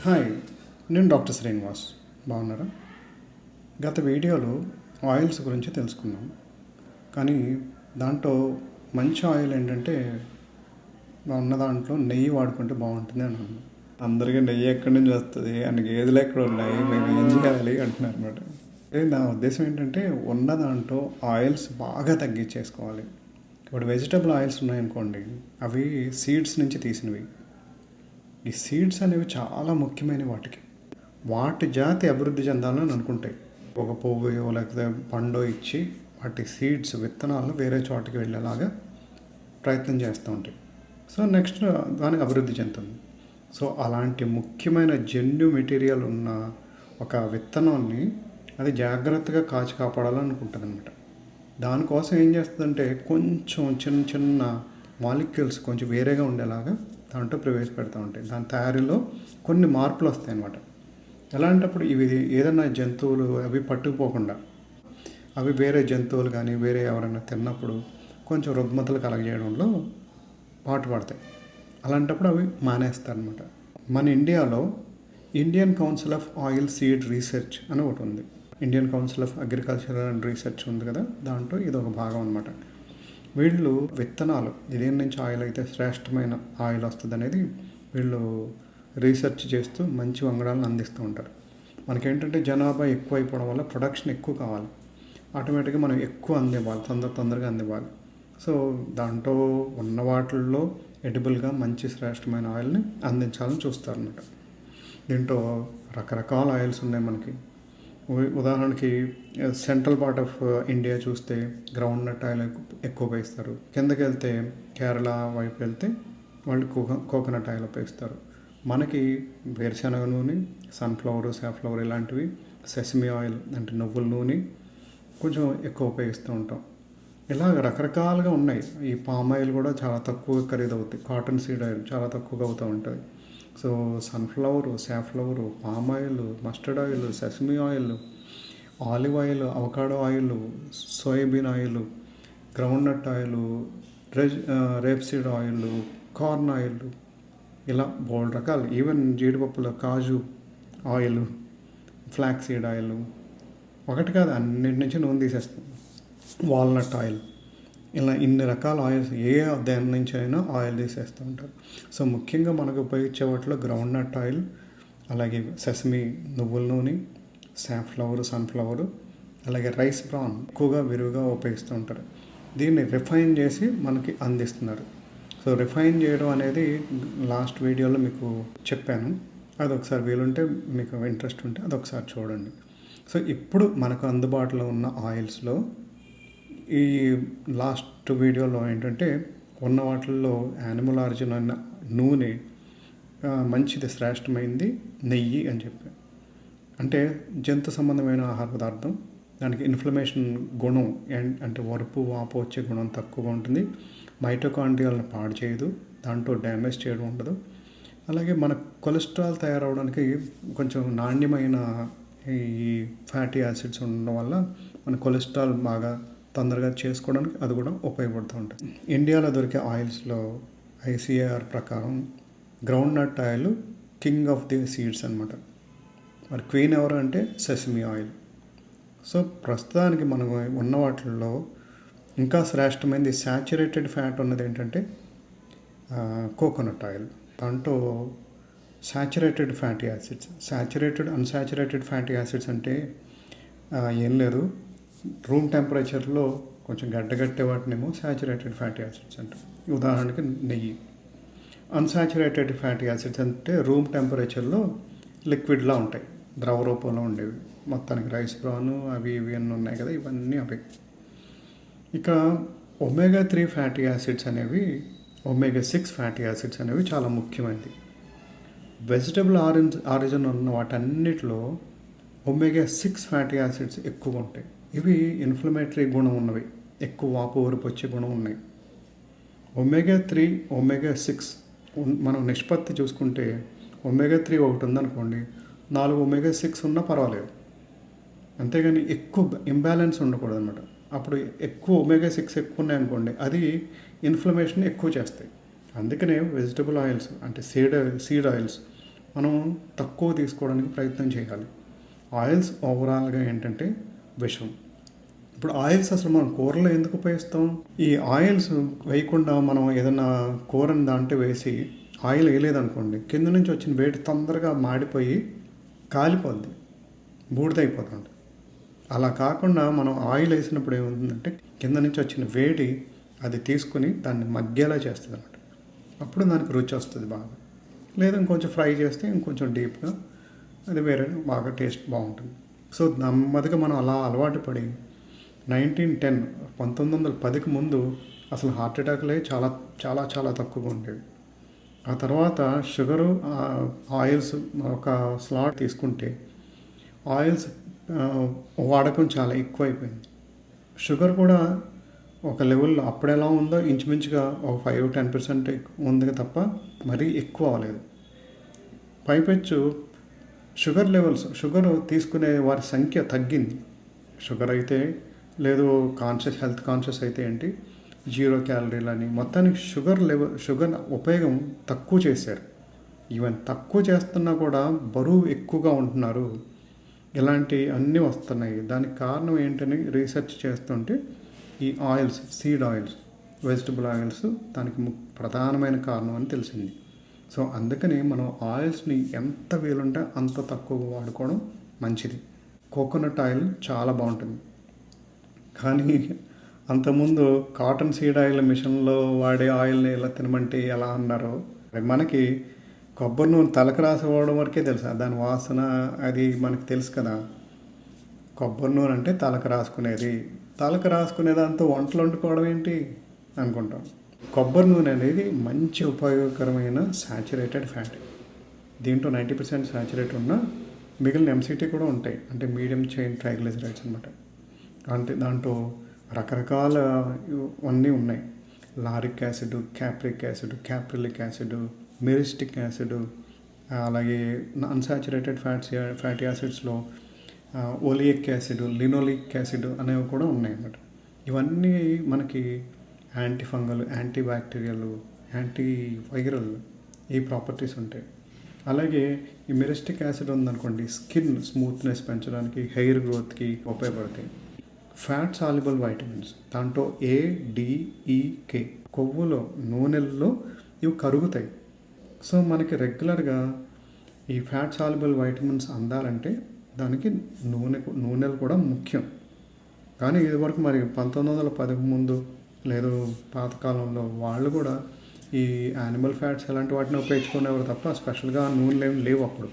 Hi నేను doctor Srinivas. బాగున్నారా? గత వీడియోలో ఆయిల్స్ గురించి తెలుసుకున్నాం. కానీ దాంట్లో మంచి ఆయిల్ ఏంటంటే ఉన్న దాంట్లో నెయ్యి వాడుకుంటే బాగుంటుంది అని అన్నాను. అందరికీ నెయ్యి ఎక్కడి నుంచి వస్తుంది? అని గేదెలు ఎక్కడ ఉన్నాయి? మేము ఏం చేయాలి? అంటున్నారు అనమాట నా ఉద్దేశం ఏంటంటే ఉన్న దాంట్లో ఆయిల్స్ బాగా తగ్గించేసుకోవాలి. ఇప్పుడు వెజిటబుల్ ఆయిల్స్ ఉన్నాయనుకోండి అవి సీడ్స్ నుంచి తీసినవి. ఈ సీడ్స్ అనేవి చాలా ముఖ్యమైన వాటికి. వాటి జాతి అభివృద్ధి చెందాలని అనుకుంటాయి. ఒక పువ్వు లేకపోతే పండు ఇచ్చి వాటి సీడ్స్ విత్తనాలు వేరే చోటకి వెళ్ళేలాగా ప్రయత్నం చేస్తూ ఉంటాయి. సో నెక్స్ట్ దానికి అభివృద్ధి చెందుతుంది. సో అలాంటి ముఖ్యమైన జన్యు మెటీరియల్ ఉన్న ఒక విత్తనాన్ని అది జాగ్రత్తగా కాచి కాపాడాలనుకుంటుంది అనమాట దానికోసం ఏం చేస్తుందంటే కొంచెం చిన్న చిన్న మాలిక్యూల్స్ కొంచెం వేరేగా ఉండేలాగా దాంట్లో ప్రవేశపెడతా ఉంటాయి దాని తయారీలో కొన్ని మార్పులు వస్తాయి అన్నమాట. ఎలాంటప్పుడు ఇవి ఏదైనా జంతువులు అవి పట్టుకుపోకుండా అవి వేరే జంతువులు కానీ వేరే ఎవరైనా తిన్నప్పుడు కొంచెం రుగ్మతలు కలగజేయడంలో పాటు పడతాయి. అలాంటప్పుడు అవి మానేస్తారనమాట మన ఇండియాలో Indian council of oil seed research అని ఒకటి ఉంది. Indian council of agriculture and research ఉంది కదా దాంట్లో ఇది ఒక భాగం అనమాట వీళ్ళు విత్తనాలు దేని నుంచి ఆయిల్ అయితే శ్రేష్టమైన ఆయిల్ వస్తుంది అనేది వీళ్ళు రీసెర్చ్ చేస్తూ మంచి వంగడాలను అందిస్తూ ఉంటారు. మనకేంటంటే జనాభా ఎక్కువ అయిపోవడం వల్ల ప్రొడక్షన్ ఎక్కువ కావాలి. ఆటోమేటిక్గా మనం ఎక్కువ అందివ్వాలి తొందర తొందరగా అందివ్వాలి. సో దాంట్లో ఉన్న వాటిల్లో ఎడిబుల్గా మంచి శ్రేష్టమైన ఆయిల్ని అందించాలని చూస్తారన్నమాట. దీంట్లో రకరకాల ఆయిల్స్ ఉన్నాయి మనకి. ఉదాహరణకి సెంట్రల్ పార్ట్ ఆఫ్ ఇండియా చూస్తే గ్రౌండ్ నట్ ఆయిల్ ఎక్కువ ఉపయోగిస్తారు. కిందకి వెళ్తే కేరళ వైపు వెళ్తే వాళ్ళు కోకో కోకోనట్ ఆయిల్ ఉపయోగిస్తారు. మనకి వేరుశనగ నూనె సన్ఫ్లవర్ సాఫ్లవర్ ఇలాంటివి సెసమి ఆయిల్ అంటే నువ్వుల నూనె కొంచెం ఎక్కువ ఉపయోగిస్తూ ఉంటాం. ఇలాగ రకరకాలుగా ఉన్నాయి. ఈ పామ్ ఆయిల్ కూడా చాలా తక్కువ ఖరీదు అవుతాయి కాటన్ సీడ్ ఆయిల్ చాలా తక్కువగా అవుతూ ఉంటుంది. So sunflower safflower palm oil mustard oil sesame oil olive oil avocado oil soybean oil groundnut oil రెజ్ rapeseed oil corn oil ఇలా బోల్డ్ రకాలు. ఈవెన్ జీడిపప్పులో కాజు ఆయిల్ ఫ్లాక్సీడ్ ఆయిల్ ఒకటి కాదు అన్నిటి నుంచి నూనె తీసేస్తాం. వాల్నట్ ఆయిల్ ఇలా ఇన్ని రకాల ఆయిల్స్ ఏ దాని నుంచి అయినా ఆయిల్ తీసేస్తూ ఉంటారు. సో ముఖ్యంగా మనకు ఉపయోగించే వాటిలో గ్రౌండ్ నట్ ఆయిల్ అలాగే సెసమి నువ్వుల నూనె సాఫ్లవర్ సన్ఫ్లవర్ అలాగే రైస్ బ్రాన్ ఎక్కువగా విరివిగా ఉపయోగిస్తూ ఉంటారు. దీన్ని రిఫైన్ చేసి మనకి అందిస్తున్నారు. సో రిఫైన్ చేయడం అనేది లాస్ట్ వీడియోలో మీకు చెప్పాను. అది ఒకసారి వీలుంటే మీకు ఇంట్రెస్ట్ ఉంటే అది ఒకసారి చూడండి. సో ఇప్పుడు మనకు అందుబాటులో ఉన్న ఆయిల్స్లో ఈ లాస్ట్ వీడియోలో ఏంటంటే ఉన్న వాటిల్లో యానిమల్ ఆరిజిన్ అన్న నూనె మంచిది శ్రేష్టమైంది నెయ్యి అని చెప్పాను అంటే జంతు సంబంధమైన ఆహార పదార్థం దానికి ఇన్ఫ్లమేషన్ గుణం ఎన్- అంటే వరుపు వాపు వచ్చే గుణం తక్కువగా ఉంటుంది. మైటోకాండ్రియాలను పాడు చేయదు దాంట్లో డ్యామేజ్ చేయడం ఉండదు. అలాగే మన కొలెస్ట్రాల్ తయారవడానికి కొంచెం నాణ్యమైన ఈ ఫ్యాటీ యాసిడ్స్ ఉండడం వల్ల మన కొలెస్ట్రాల్ బాగా తొందరగా చేసుకోవడానికి అది కూడా ఉపయోగపడుతూ ఉంటుంది. ఇండియాలో దొరికే ఆయిల్స్లో ఐసీఆర్ ప్రకారం groundnut oil king of the seeds అనమాట మరి క్వీన్ ఎవరు అంటే సెసమీ ఆయిల్ సో ప్రస్తుతానికి మనం ఉన్న వాటిల్లో ఇంకా శ్రేష్టమైనది శాచురేటెడ్ ఫ్యాట్ ఉన్నది ఏంటంటే కోకోనట్ ఆయిల్ దాంట్లో saturated fatty acids saturated unsaturated fatty acids అంటే ఏం లేదు. రూమ్ టెంపరేచర్లో కొంచెం గడ్డగట్టే వాటినేమో శాచురేటెడ్ ఫ్యాటీ యాసిడ్స్ అంటారు. ఉదాహరణకి నెయ్యి. అన్సాచురేటెడ్ ఫ్యాటీ యాసిడ్స్ అంటే రూమ్ టెంపరేచర్లో లిక్విడ్లా ఉంటాయి. ద్రవ రూపంలో ఉండేవి. మొత్తానికి రైస్ బ్రాను అవి ఇవి అన్నీ ఉన్నాయి కదా ఇవన్నీ అవి. ఇక ఒమేగా త్రీ ఫ్యాటీ యాసిడ్స్ అనేవి ఒమేగా సిక్స్ ఫ్యాటీ యాసిడ్స్ అనేవి చాలా ముఖ్యమైనది వెజిటబుల్ ఆరిజ్ ఆరిజిన్ ఉన్న వాటన్నిటిలో ఒమేగా సిక్స్ ఫ్యాటీ యాసిడ్స్ ఎక్కువ ఉంటాయి. ఇవి ఇన్ఫ్లమేటరీ గుణం ఉన్నవి. ఎక్కువ వాపు ఊరుపు వచ్చే గుణం ఉన్నాయి. ఒమేగా త్రీ ఒమేగా సిక్స్ మనం నిష్పత్తి చూసుకుంటే ఒమేగా త్రీ ఒకటి ఉందనుకోండి నాలుగు ఒమేగా సిక్స్ ఉన్నా పర్వాలేదు. అంతేగాని ఎక్కువ ఇంబ్యాలెన్స్ ఉండకూడదు అనమాట అప్పుడు ఎక్కువ ఒమేగా సిక్స్ ఎక్కువ ఉన్నాయనుకోండి అది ఇన్ఫ్లమేషన్ ఎక్కువ చేస్తాయి. అందుకనే వెజిటబుల్ ఆయిల్స్ అంటే సీడ్ సీడ్ ఆయిల్స్ మనం తక్కువ తీసుకోవడానికి ప్రయత్నం చేయాలి. ఆయిల్స్ ఓవరాల్గా ఏంటంటే విషం. ఇప్పుడు ఆయిల్స్ అసలు మనం కూరలో ఎందుకు ఉపయోగిస్తాం? ఈ ఆయిల్స్ వేయకుండా మనం ఏదైనా కూరని దాంట్లో వేసి ఆయిల్ వేయలేదనుకోండి కింద నుంచి వచ్చిన వేడి తొందరగా మాడిపోయి కాలిపోద్ది బూడిదైపోతుంది. అలా కాకుండా మనం ఆయిల్ వేసినప్పుడు ఏమవుతుందంటే కింద నుంచి వచ్చిన వేడి అది తీసుకుని దాన్ని మగ్గేలా చేస్తుంది అనమాట అప్పుడు దానికి రుచి వస్తుంది బాగా. లేదా ఇంకొంచెం ఫ్రై చేస్తే ఇంకొంచెం డీప్గా అది వేరే బాగా టేస్ట్ బాగుంటుంది. సో నెమ్మదిగా మనం అలా అలవాటు పడి నైన్టీన్ టెన్ పంతొమ్మిది వందల పదికి ముందు అసలు హార్ట్ అటాక్లే చాలా చాలా చాలా తక్కువగా ఉండేవి. ఆ తర్వాత షుగరు ఆయిల్స్ ఒక స్లాట్ తీసుకుంటే ఆయిల్స్ వాడకం చాలా ఎక్కువైపోయింది. షుగర్ కూడా ఒక లెవెల్లో అప్పుడు ఎలా ఉందో ఇంచుమించుగా ఒక ఫైవ్ టెన్ పర్సెంట్ ఉంది తప్ప మరీ ఎక్కువ అవ్వలేదు. పైపెచ్చు షుగర్ లెవెల్స్ షుగర్ తీసుకునే వారి సంఖ్య తగ్గింది. షుగర్ అయితే లేదు కాన్షియస్ హెల్త్ కాన్షియస్ అయితే ఏంటి? జీరో క్యాలరీలు అని మొత్తానికి షుగర్ లెవెల్ షుగర్ ఉపయోగం తక్కువ చేశారు. ఈవెన్ తక్కువ చేస్తున్నా కూడా బరువు ఎక్కువగా ఉంటున్నారు. ఇలాంటి అన్నీ వస్తున్నాయి. దానికి కారణం ఏంటని రీసెర్చ్ చేస్తుంటే ఈ oils seed oils vegetable oils దానికి ప్రధానమైన కారణం అని తెలిసింది. సో అందుకని మనం ఆయిల్స్ని ఎంత వీలుంటే అంత తక్కువ వాడుకోవడం మంచిది. కోకోనట్ ఆయిల్ చాలా బాగుంటుంది. కానీ అంతకుముందు కాటన్ సీడ్ ఆయిల్ మిషన్లో వాడే ఆయిల్ని ఎలా తినమంటే ఎలా అన్నారో మనకి కొబ్బరి నూనె తలకు రాసుకోవడం వరకే తెలుసా. దాని వాసన అది మనకి తెలుసు కదా. కొబ్బరి నూనె అంటే తలకు రాసుకునేది. తలకు రాసుకునే దాంతో వంటలు వండుకోవడం ఏంటి అనుకుంటాం. కొబ్బరి నూనె అనేది మంచి ఉపయోగకరమైన సాచురేటెడ్ ఫ్యాట్ దీంట్లో నైంటీ పర్సెంట్ సాచురేట్ ఉన్న మిగిలిన ఎంసీటీ కూడా ఉంటాయి. అంటే మీడియం చైన్ ట్రైగ్లిజరైడ్స్ అనమాట అంటే దాంట్లో రకరకాల అన్నీ ఉన్నాయి. Lauric acid capric acid caprylic acid myristic acid అలాగే అన్సాచురేటెడ్ ఫ్యాట్స్ ఫ్యాటీ యాసిడ్స్లో ఓలియక్ యాసిడ్ లినోలిక్ యాసిడ్ అనేవి కూడా ఉన్నాయి అన్నమాట. ఇవన్నీ మనకి anti fungal anti bacterial anti viral ఈ ప్రాపర్టీస్ ఉంటాయి. అలాగే ఈ మెరిస్టిక్ యాసిడ్ ఉందనుకోండి స్కిన్ స్మూత్నెస్ పెంచడానికి హెయిర్ గ్రోత్కి ఉపయోగపడతాయి. ఫ్యాట్ సాల్యుబుల్ వైటమిన్స్ దాంట్లో ఏ డిఈకే e, కొవ్వులో నూనెల్లో ఇవి కరుగుతాయి. సో మనకి రెగ్యులర్గా ఈ ఫ్యాట్ సాల్యుబుల్ వైటమిన్స్ అందాలంటే దానికి నూనె నూనెలు కూడా ముఖ్యం. కానీ ఇదివరకు మరి పంతొమ్మిది వందల పదికి ముందు లేదు పాతకాలంలో వాళ్ళు కూడా ఈ యానిమల్ ఫ్యాట్స్ అలాంటి వాటిని ఉపయోగించుకునేవారు తప్ప స్పెషల్గా నూనెలు ఏమి లేవు అప్పుడు.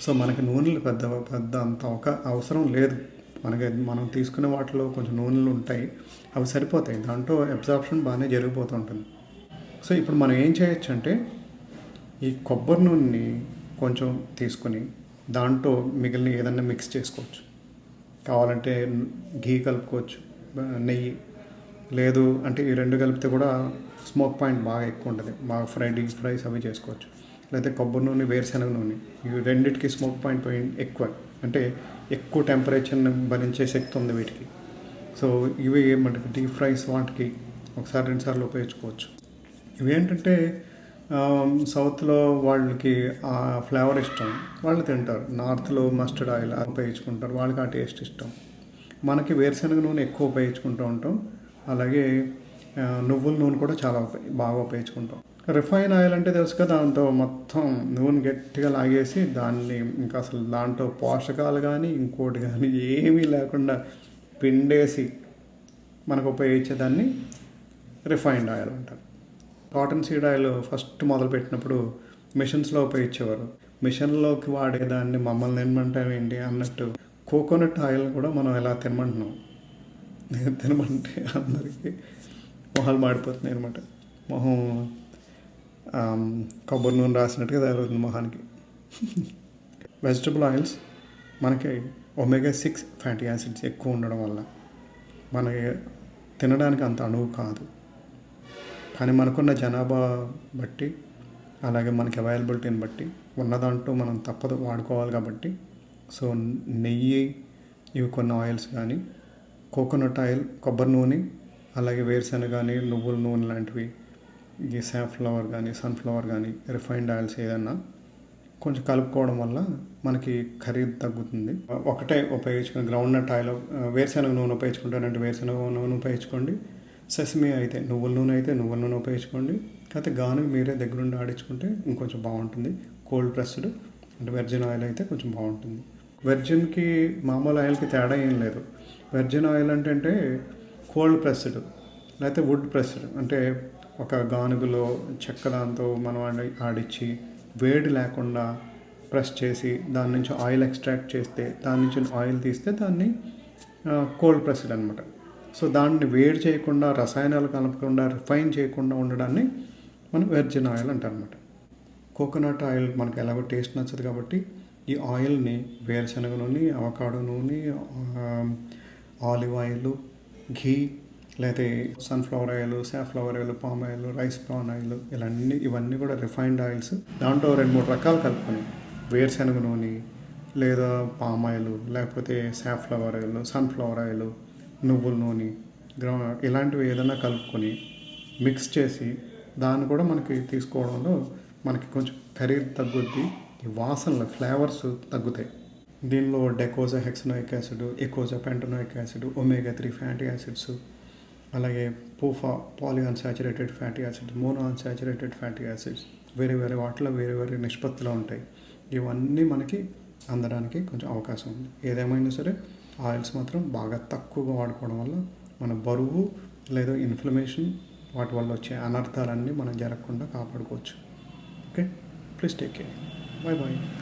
సో మనకి నూనెలు పెద్ద పెద్ద అంత ఒక అవసరం లేదు. మనకి మనం తీసుకునే వాటిలో కొంచెం నూనెలు ఉంటాయి అవి సరిపోతాయి. దాంట్లో అబ్జార్ప్షన్ బాగానే జరిగిపోతూ ఉంటుంది. సో ఇప్పుడు మనం ఏం చేయొచ్చు అంటే ఈ కొబ్బరి నూనెని కొంచెం తీసుకుని దాంట్లో మిగిలిన ఏదన్నా మిక్స్ చేసుకోవచ్చు. కావాలంటే ఘీ కలుపుకోవచ్చు నెయ్యి లేదు అంటే ఈ రెండు కలిపితే కూడా స్మోక్ పాయింట్ బాగా ఎక్కువ ఉంటుంది. బాగా ఫ్రై డీప్ ఫ్రైస్ అవి చేసుకోవచ్చు. లేకపోతే కొబ్బరి నూనె వేరుశనగ నూనె. ఇవి రెండింటికి స్మోక్ పాయింట్ పాయింట్ ఎక్కువ. అంటే ఎక్కువ టెంపరేచర్ని భరించే శక్తి ఉంది వీటికి. సో ఇవి ఏమంటే డీప్ ఫ్రైస్ వాటికి ఒకసారి రెండుసార్లు ఉపయోగించుకోవచ్చు. ఇవి ఏంటంటే సౌత్లో వాళ్ళకి ఆ ఫ్లేవర్ ఇష్టం. వాళ్ళు తింటారు. నార్త్లో మస్టర్డ్ ఆయిల్ ఉపయోగించుకుంటారు. వాళ్ళకి ఆ టేస్ట్ ఇష్టం. మనకి వేరుశనగ నూనె ఎక్కువ ఉపయోగించుకుంటూ ఉంటాం. అలాగే నువ్వుల నూనె కూడా చాలా బాగా ఉపయోగించుకుంటాం. రిఫైన్ ఆయిల్ అంటే తెలుసు కదా దాంతో మొత్తం నూనె గట్టిగా లాగేసి దాన్ని ఇంకా అసలు దాంట్లో పోషకాలు కానీ ఇంకోటి కానీ ఏమీ లేకుండా పిండేసి మనకు ఉపయోగించేదాన్ని రిఫైన్డ్ ఆయిల్ అంటారు. కాటన్ సీడ్ ఆయిల్ ఫస్ట్ మొదలుపెట్టినప్పుడు మిషన్స్లో ఉపయోగించేవారు. మిషన్లోకి వాడేదాన్ని మమ్మల్ని తినమంటారు ఏంటి అన్నట్టు కోకోనట్ ఆయిల్ కూడా మనం ఎలా తినమంటున్నాం. తినమంటే అందరికీ మొహాలు మాడిపోతున్నాయి అనమాట మొహం కొబ్బరి నూనె రాసినట్టుగా తయారవుతుంది మొహానికి. వెజిటబుల్ ఆయిల్స్ మనకి ఒమేగా సిక్స్ ఫ్యాటీ యాసిడ్స్ ఎక్కువ ఉండడం వల్ల మనకి తినడానికి అంత అణువు కాదు. కానీ మనకున్న జనాభా బట్టి అలాగే మనకి అవైలబిలిటీని బట్టి ఉన్న దాంట్లో మనం తప్పదు వాడుకోవాలి కాబట్టి సో నెయ్యి ఇవి కొన్ని ఆయిల్స్ కానీ కోకోనట్ ఆయిల్ కొబ్బరి నూనె అలాగే వేరుశనగ కానీ నువ్వుల నూనె లాంటివి ఈ సాఫ్లవర్ కానీ సన్ఫ్లవర్ కానీ రిఫైన్డ్ ఆయిల్స్ ఏదన్నా కొంచెం కలుపుకోవడం వల్ల మనకి ఖరీదు తగ్గుతుంది. ఒకటే ఉపయోగించుకుని గ్రౌండ్ నట్ ఆయిల్ వేరుశనగ నూనె ఉపయోగించుకుంటారంటే వేరుశనగ నూనె ఉపయోగించుకోండి. సెసమి అయితే నువ్వుల నూనె అయితే నువ్వుల నూనె ఉపయోగించుకోండి. కాకపోతే గాను మీరే దగ్గరుండి ఆడించుకుంటే ఇంకొంచెం బాగుంటుంది. కోల్డ్ ప్రెస్డ్ అంటే వెర్జిన్ ఆయిల్ అయితే కొంచెం బాగుంటుంది. వెర్జిన్కి మామూలు ఆయిల్కి తేడా ఏం లేదు. వెర్జిన్ ఆయిల్ అంటే అంటే కోల్డ్ ప్రెస్డ్ లేకపోతే వుడ్ ప్రెస్డ్ అంటే ఒక గానుగులో చెక్క దాంతో మనం ఆడి ఆడిచ్చి వేడి లేకుండా ప్రెస్ చేసి దాని నుంచి ఆయిల్ ఎక్స్ట్రాక్ట్ చేస్తే దాని నుంచి ఆయిల్ తీస్తే దాన్ని కోల్డ్ ప్రెస్డ్ అనమాట సో దాన్ని వేడి చేయకుండా రసాయనాలు కలపకుండా రిఫైన్ చేయకుండా ఉండడాన్ని మనం వెర్జిన్ ఆయిల్ అంటారనమాట కోకోనట్ ఆయిల్ మనకు ఎలాగో టేస్ట్ నచ్చదు కాబట్టి ఈ ఆయిల్ని వేరుశనగ నూనె అవకాడో నూనె ఆలివ్ ఆయిల్ ఘీ లేకపోతే sunflower oil safflower oil palm oil rice bran oil ఇవన్నీ ఇవన్నీ కూడా రిఫైన్డ్ ఆయిల్స్. దాంట్లో రెండు మూడు రకాలు కలుపుకొని వేరుశనగ నూనె లేదా పామ్ ఆయిల్ లేకపోతే సాఫ్లవర్ ఆయిల్ సన్ఫ్లవర్ ఆయిల్ నువ్వుల నూనె గ్రౌ ఇలాంటివి ఏదైనా కలుపుకొని మిక్స్ చేసి దాన్ని కూడా మనకి తీసుకోవడంలో మనకి కొంచెం ఖరీదు తగ్గుద్ది. ఈ వాసనలు ఫ్లేవర్స్ తగ్గుతాయి. దీనిలో docosahexaenoic acid eicosapentaenoic acid omega three fatty acids అలాగే PUFA poly unsaturated fatty acids mono unsaturated fatty acids వేరే వేరే వాటిలో వేరే వేరే నిష్పత్తిలో ఉంటాయి. ఇవన్నీ మనకి అందడానికి కొంచెం అవకాశం ఉంది. ఏదేమైనా సరే ఆయిల్స్ మాత్రం బాగా తక్కువగా వాడుకోవడం వల్ల మన బరువు లేదా ఇన్ఫ్లమేషన్ వాటి వల్ల వచ్చే అనర్థాలన్నీ మనం జరగకుండా కాపాడుకోవచ్చు. ఓకే? Please take care. 拜拜。